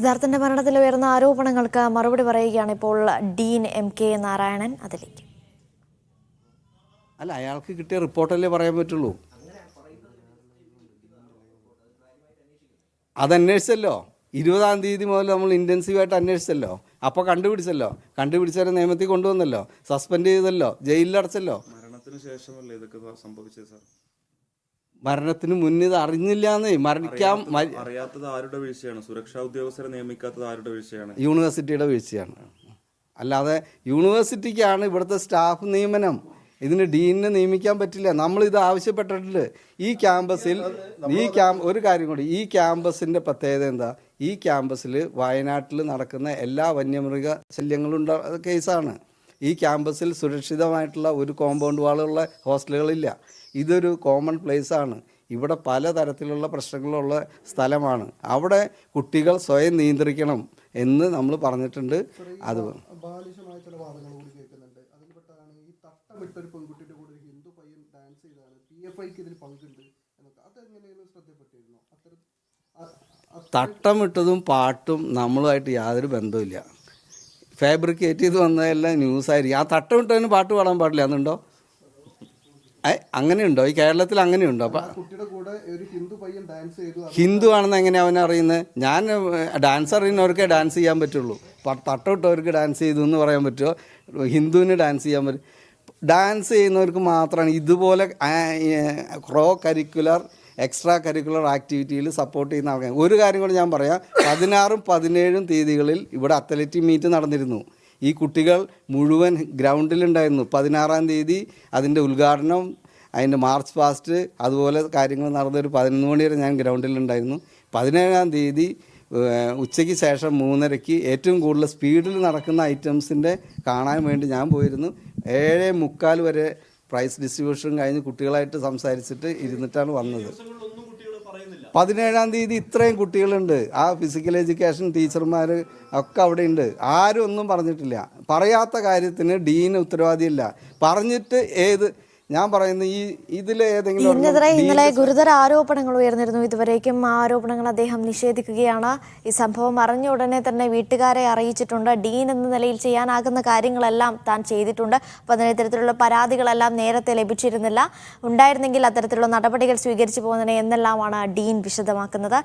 സിദ്ധാർത്ഥന്റെ മരണത്തിൽ ഉയർന്ന ആരോപണങ്ങൾക്ക് മറുപടി പറയുകയാണ് ഇപ്പോൾ ഡീൻ എം കെ നാരായണൻ. അതിലേക്ക്. അല്ല അയാൾക്ക് കിട്ടിയ റിപ്പോർട്ടല്ലേ പറയാൻ പറ്റുള്ളൂ? അതന്വേഷിച്ചല്ലോ. ഇരുപതാം തീയതി മുതൽ നമ്മൾ ഇന്റൻസീവായിട്ട് അന്വേഷിച്ചല്ലോ. അപ്പോൾ കണ്ടുപിടിച്ചല്ലോ. കണ്ടുപിടിച്ചവരെ നിയമത്തിൽ കൊണ്ടുവന്നല്ലോ. സസ്പെൻഡ് ചെയ്തല്ലോ. ജയിലിലടച്ചല്ലോ. മരണത്തിന് ശേഷമല്ലേ ഇതൊക്കെ സംഭവിച്ചത് സാർ? മരണത്തിന് മുന്നേ ഇത് അറിഞ്ഞില്ല എന്നേ. മരണിക്കാൻ അറിയാത്തത് ആരുടെ വീഴ്ചയാണ്? സുരക്ഷാ ഉദ്യോഗസ്ഥരെ നിയമിക്കാത്തത് ആരുടെ വീഴ്ചയാണ്? യൂണിവേഴ്സിറ്റിയുടെ വീഴ്ചയാണ്. അല്ലാതെ യൂണിവേഴ്സിറ്റിക്കാണ് ഇവിടുത്തെ സ്റ്റാഫ് നിയമനം. ഇതിന് ഡീനിനെ നിയമിക്കാൻ പറ്റില്ല. നമ്മൾ ഇത് ആവശ്യപ്പെട്ടിട്ടുണ്ട്. ഈ ക്യാമ്പസിൽ ഈ ക്യാമ്പ് ഒരു കാര്യം കൂടി. ഈ ക്യാമ്പസിന്റെ പ്രത്യേകത എന്താ? ഈ ക്യാമ്പസിൽ വയനാട്ടിൽ നടക്കുന്ന എല്ലാ വന്യമൃഗ ശല്യങ്ങളും കേസാണ്. ഈ ക്യാമ്പസിൽ സുരക്ഷിതമായിട്ടുള്ള ഒരു കോമ്പൗണ്ട് വാളുള്ള ഹോസ്റ്റലുകളില്ല. ഇതൊരു കോമൺ പ്ലേസ് ആണ്. ഇവിടെ പലതരത്തിലുള്ള പ്രശ്നങ്ങളുള്ള സ്ഥലമാണ്. അവിടെ കുട്ടികൾ സ്വയം നിയന്ത്രിക്കണം എന്ന് നമ്മൾ പറഞ്ഞിട്ടുണ്ട്. അത് ബാലിശമായ ചില വാദങ്ങൾ കൂടി കേൾക്കുന്നുണ്ട്. അതിൽപ്പെട്ടാണ് ഈ തട്ടമിട്ട ഒരു പെൺകുട്ടിയുടെ കൂടെ ഒരു ഹിന്ദു പയ്യൻ ഡാൻസ് ചെയ്താണ്. പി എഫ് ഐക്ക് ഇതിൽ പങ്കുണ്ട് എന്നൊക്കെ. അതെങ്ങനെയാണ് ശ്രദ്ധപ്പെട്ടിരുന്നു അത്തരം അ- അ- തട്ടമിട്ടതും പാട്ടും നമ്മളുമായിട്ട് യാതൊരു ബന്ധവുമില്ല. ഫാബ്രിക്കേറ്റ് ചെയ്ത് വന്നതെല്ലാം ന്യൂസായിരിക്കും ആ തട്ടമിട്ടതിന് പാട്ട് പാടാൻ പാടില്ല. എന്നുണ്ടോ അങ്ങനെയുണ്ടോ? ഈ കേരളത്തിൽ അങ്ങനെയുണ്ടോ? അപ്പം ഹിന്ദു ആണെന്ന് എങ്ങനെയാണ് അവൻ അറിയുന്നത്? ഞാൻ ഡാൻസ് അറിയുന്നവർക്കേ ഡാൻസ് ചെയ്യാൻ പറ്റുള്ളൂ. തട്ടമിട്ടവർക്ക് ഡാൻസ് ചെയ്തു എന്ന് പറയാൻ പറ്റുമോ? ഹിന്ദുവിന് ഡാൻസ് ചെയ്യാൻ പറ്റും. ഡാൻസ് ചെയ്യുന്നവർക്ക് മാത്രമാണ് ഇതുപോലെ ക്രോ കരിക്കുലർ എക്സ്ട്രാ കരിക്കുലർ ആക്ടിവിറ്റിയിൽ സപ്പോർട്ട് ചെയ്യുന്ന ആൾക്കാർ. ഒരു കാര്യം കൂടി ഞാൻ പറയാം. പതിനാറും പതിനേഴും തീയതികളിൽ ഇവിടെ അത്ലറ്റിക് മീറ്റ് നടന്നിരുന്നു. ഈ കുട്ടികൾ മുഴുവൻ ഗ്രൗണ്ടിലുണ്ടായിരുന്നു. പതിനാറാം തീയതി അതിന്റെ ഉദ്ഘാടനം അതിന്റെ മാർച്ച് പാസ്റ്റ് അതുപോലെ കാര്യങ്ങൾ നടന്നൊരു പതിനൊന്ന് മണി വരെ ഞാൻ ഗ്രൗണ്ടിലുണ്ടായിരുന്നു. പതിനേഴാം തീയതി ഉച്ചയ്ക്ക് ശേഷം മൂന്നരയ്ക്ക് ഏറ്റവും കൂടുതൽ സ്പീഡിൽ നടക്കുന്ന ഐറ്റംസിന്റെ കാണാൻ വേണ്ടി ഞാൻ പോയിരുന്നു. ഏഴ് മുക്കാൽ വരെ പ്രൈസ് ഡിസ്ട്രിബ്യൂഷൻ കഴിഞ്ഞ് കുട്ടികളായിട്ട് സംസാരിച്ചിട്ട് ഇരുന്നിട്ടാണ് വന്നത്. പതിനേഴാം തീയതി ഇത്രയും കുട്ടികളുണ്ട്. ആ ഫിസിക്കൽ എഡ്യൂക്കേഷൻ ടീച്ചർമാർ ഒക്കെ അവിടെ ഉണ്ട്. ആരും ഒന്നും പറഞ്ഞിട്ടില്ല. പറയാത്ത കാര്യത്തിന് ഡീന് ഉത്തരവാദിയില്ല. പറഞ്ഞിട്ട് ഏത് ഞാൻ പറയുന്നത് ഈ ഇതിലെ ഏതെങ്കിലും ഇന്നെതിരെ ഇന്നലെ ഗുരുതര ആരോപണങ്ങൾ ഉയർന്നിരുന്നു. ഇതുവരേക്കും ആ ആരോപണങ്ങൾ അദ്ദേഹം നിഷേധിക്കുകയാണ്. ഈ സംഭവം അറിഞ്ഞ ഉടനെ തന്നെ വീട്ടുകാരെ അറിയിച്ചിട്ടുണ്ട്. ഡീൻ എന്ന നിലയിൽ ചെയ്യാനാകുന്ന കാര്യങ്ങളെല്ലാം താൻ ചെയ്തിട്ടുണ്ട്. അപ്പോൾ അതിന് ഇത്തരത്തിലുള്ള പരാതികളെല്ലാം നേരത്തെ ലഭിച്ചിരുന്നില്ല. ഉണ്ടായിരുന്നെങ്കിൽ അത്തരത്തിലുള്ള നടപടികൾ സ്വീകരിച്ചു പോകുന്നതിനെ എന്നെല്ലാമാണ് ഡീൻ വിശദമാക്കുന്നത്.